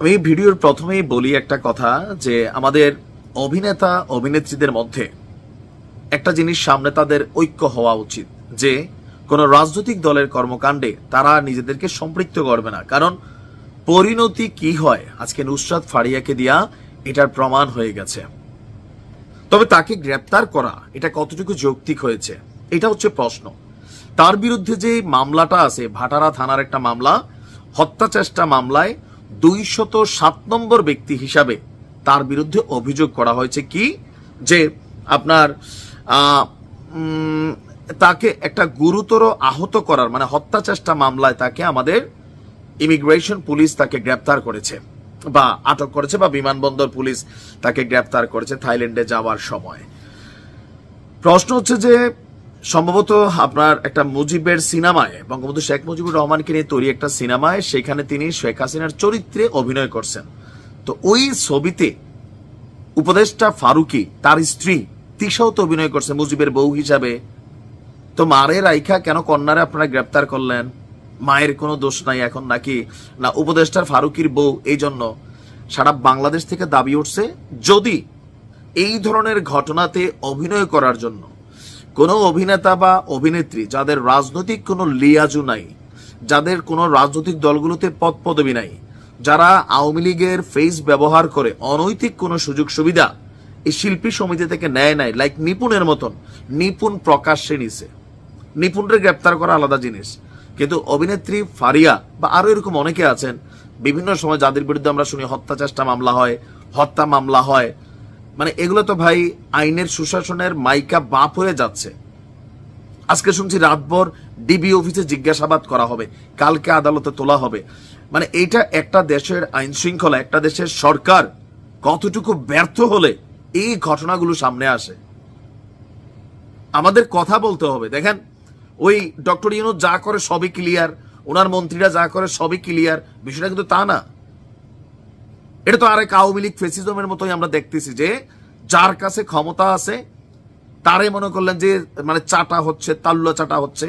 আমি ভিডিওর প্রথমেই বলি একটা কথা যে আমাদের অভিনেতা, অভিনেত্রীদের মধ্যে একটা জিনিস সামনে তাদের ঐক্য হওয়া উচিত যে কোনো রাজনৈতিক দলের কর্মকাণ্ডে তারা নিজেদেরকে সম্পৃক্ত করবে না। কারণ পরিণতি কি হয়? আজকে নুসরাত ফারিয়াকে দিয়া এটার প্রমাণ হয়ে গেছে। তবে তাকে গ্রেপ্তার করা, এটা কতটুকু যৌক্তিক হয়েছে, এটা হচ্ছে প্রশ্ন। তার বিরুদ্ধে যে মামলাটা আছে, ভাটারা থানার একটা মামলা হত্যা চেষ্টা মামলায় দুইশত সাত নম্বর ব্যক্তি হিসাবে তার বিরুদ্ধে অভিযোগ করা হয়েছে কি? যে আপনার তাকে একটা গুরুতর আহত করার মানে হত্যা চেষ্টা মামলায় তাকে আমাদের ইমিগ্রেশন পুলিশ তাকে গ্রেপ্তার করেছে বা আটক করেছে বা বিমানবন্দর পুলিশ তাকে গ্রেপ্তার করেছে থাইল্যান্ডে যাওয়ার সময়। প্রশ্ন হচ্ছে যে সম্ভবত আপনার একটা মুজিবের সিনেমায়, বঙ্গবন্ধু শেখ মুজিবুর রহমানকে নিয়ে তৈরি একটা সিনেমায়, সেখানে তিনি শেখ হাসিনার চরিত্রে অভিনয় করছেন। তো ওই ছবিতে উপদেষ্টা ফারুকি, তার স্ত্রী তিশাও তো অভিনয় করছে মুজিবের বউ হিসাবে। তো মারের রাইখা কেন কন্যারে আপনারা গ্রেপ্তার করলেন? মায়ের কোনো দোষ নাই এখন নাকি? না উপদেষ্টার ফারুকির বউ, এই জন্য সারা বাংলাদেশ থেকে দাবি উঠছে, যদি এই ধরনের ঘটনাতে অভিনয় করার জন্য কোনো অভিনেতা বা অভিনেত্রী যাদের রাজনৈতিক কোনো লিয়াজু নাই, যাদের কোনো রাজনৈতিক দলগুলোতে পদ পদবি নাই, যারা আওয়ামী লীগের ফেস ব্যবহার করে অনৈতিক কোনো সুযোগ সুবিধা এই শিল্পী সমিতি থেকে নেয় নাই লাইক নিপুণের মতন। নিপুণ প্রকাশ্যে নিছে। নিপুণরে গ্রেপ্তার করা আলাদা জিনিস। কিন্তু অভিনেত্রী ফারিয়া বা আরও এরকম অনেকে আছেন, বিভিন্ন সময় যাদের বিরুদ্ধে আমরা শুনি, হত্যা চেষ্টা মামলা হয়, হত্যা মামলা হয় মানে এগুলো তো ভাই আইনের সুশাসনের মাইকা বাপ হয়ে যাচ্ছে। আজকে শুনছি রাতভর ডিবি অফিসে জিজ্ঞাসাবাদ করা হবে, কালকে আদালতে তোলা হবে। মানে এইটা একটা দেশের আইন শৃঙ্খলা একটা দেশের সরকার কতটুকু ব্যর্থ হলে এই ঘটনাগুলো সামনে আসে। আমাদের কথা বলতে হবে, দেখেন, ওই ডক্টর ইউনুস যা করে সবই ক্লিয়ার ওনার মন্ত্রীরা যা করে সবই ক্লিয়ার বিষয়টা কিন্তু তা না। এটা তো আরেক আওয়ামী লীগ ফেসিজমের মতোই আমরা দেখতেছি যে, যার কাছে ক্ষমতা আছে, তারে মনে করলেন যে মানে চাটা হচ্ছে তাল্লুয়া চাটা হচ্ছে,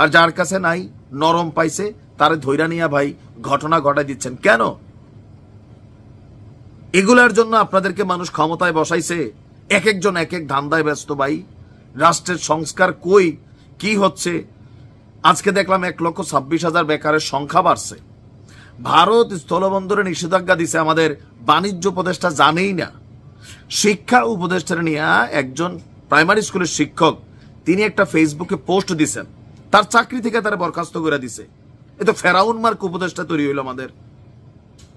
আর যার কাছে নাই, নরম পাইছে, তারে ধৈরা নিয়া ভাই ঘটনা ঘটাই দিচ্ছেন। কেন? এগুলার জন্য আপনাদেরকে মানুষ ক্ষমতায় বসাইছে এক একজন এক এক ধান্দায় ব্যস্ত ভাই। রাষ্ট্রের সংস্কার কই, কি হচ্ছে? আজকে দেখলাম এক লক্ষ ছাব্বিশ হাজার বেকারের সংখ্যা বাড়ছে। ভারত স্থলবন্দরে নিষেধাজ্ঞা দিছে আমাদের বাণিজ্য উপদেষ্টা জানেই না। শিক্ষা উপদেষ্টা নিয়ে একজন প্রাইমারি স্কুলের শিক্ষক, তিনি একটা ফেসবুকে পোস্ট দিছেন। তার চাকরি থেকে তারা বরখাস্ত করে দিছে। এ তো ফেরাউন মার্ক উপদেষ্টা তৈরি হইল আমাদের।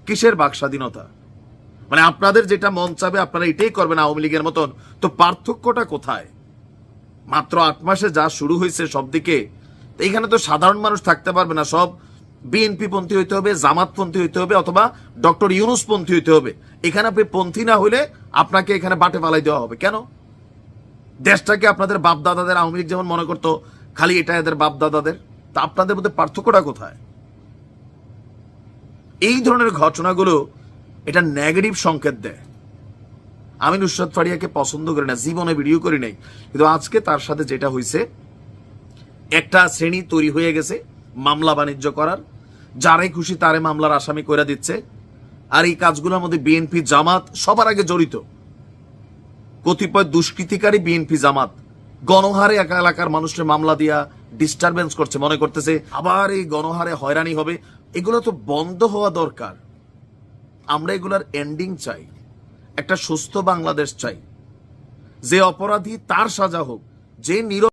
কিসের বাক স্বাধীনতা মানে আপনাদের যেটা মন চাবে আপনারা এটাই করবেন আওয়ামী লীগের মতন। তো পার্থক্যটা কোথায়? মাত্র আট মাসে যা শুরু হয়েছে সব দিকে তো এখানে তো সাধারণ মানুষ থাকতে পারবে না, সব বিএনপি পন্থী হইতে হবে জামাত পন্থী হইতে হবে অথবা ডক্টর ইউনুস পন্থী হইতে হবে। এখানে আপনি পন্থী না হইলে আপনাকে এখানে বাটে পালাই দেওয়া হবে। কেন? দেশটাকে আপনাদের বাপ দাদাদের আওয়ামী লীগ যেমন মনে করতো, খালি এটা এদের বাপ দাদাদের তা আপনাদের মধ্যে পার্থক্যটা কোথায়? এই ধরনের ঘটনাগুলো এটা নেগেটিভ সংকেত দেয়। আমি নুসরাত ফারিয়াকে পছন্দ করি না, জীবনে ভিডিও করি নাই। কিন্তু আজকে তার সাথে যেটা হয়েছে একটা শ্রেণি তৈরি হয়ে গেছে মামলা বাণিজ্য করার। যারাই খুশি তারে মামলার আসামি করে দিচ্ছে। আর এই কাজগুলোর মধ্যে বিএনপি, জামাত সবার আগে জড়িত। কতিপয় দুষ্কৃতিকারী বিএনপি, জামাত গণহারে একা এলাকার মানুষের মামলা দিয়া ডিস্টারবেন্স করছে, মনে করতেছে, আবার এই গণহারে হয়রানি হবে। এগুলো তো বন্ধ হওয়া দরকার। আমরা এগুলার এন্ডিং চাই। একটা সুস্থ বাংলাদেশ চাই। যে অপরাধী তার সাজা হোক, যে নির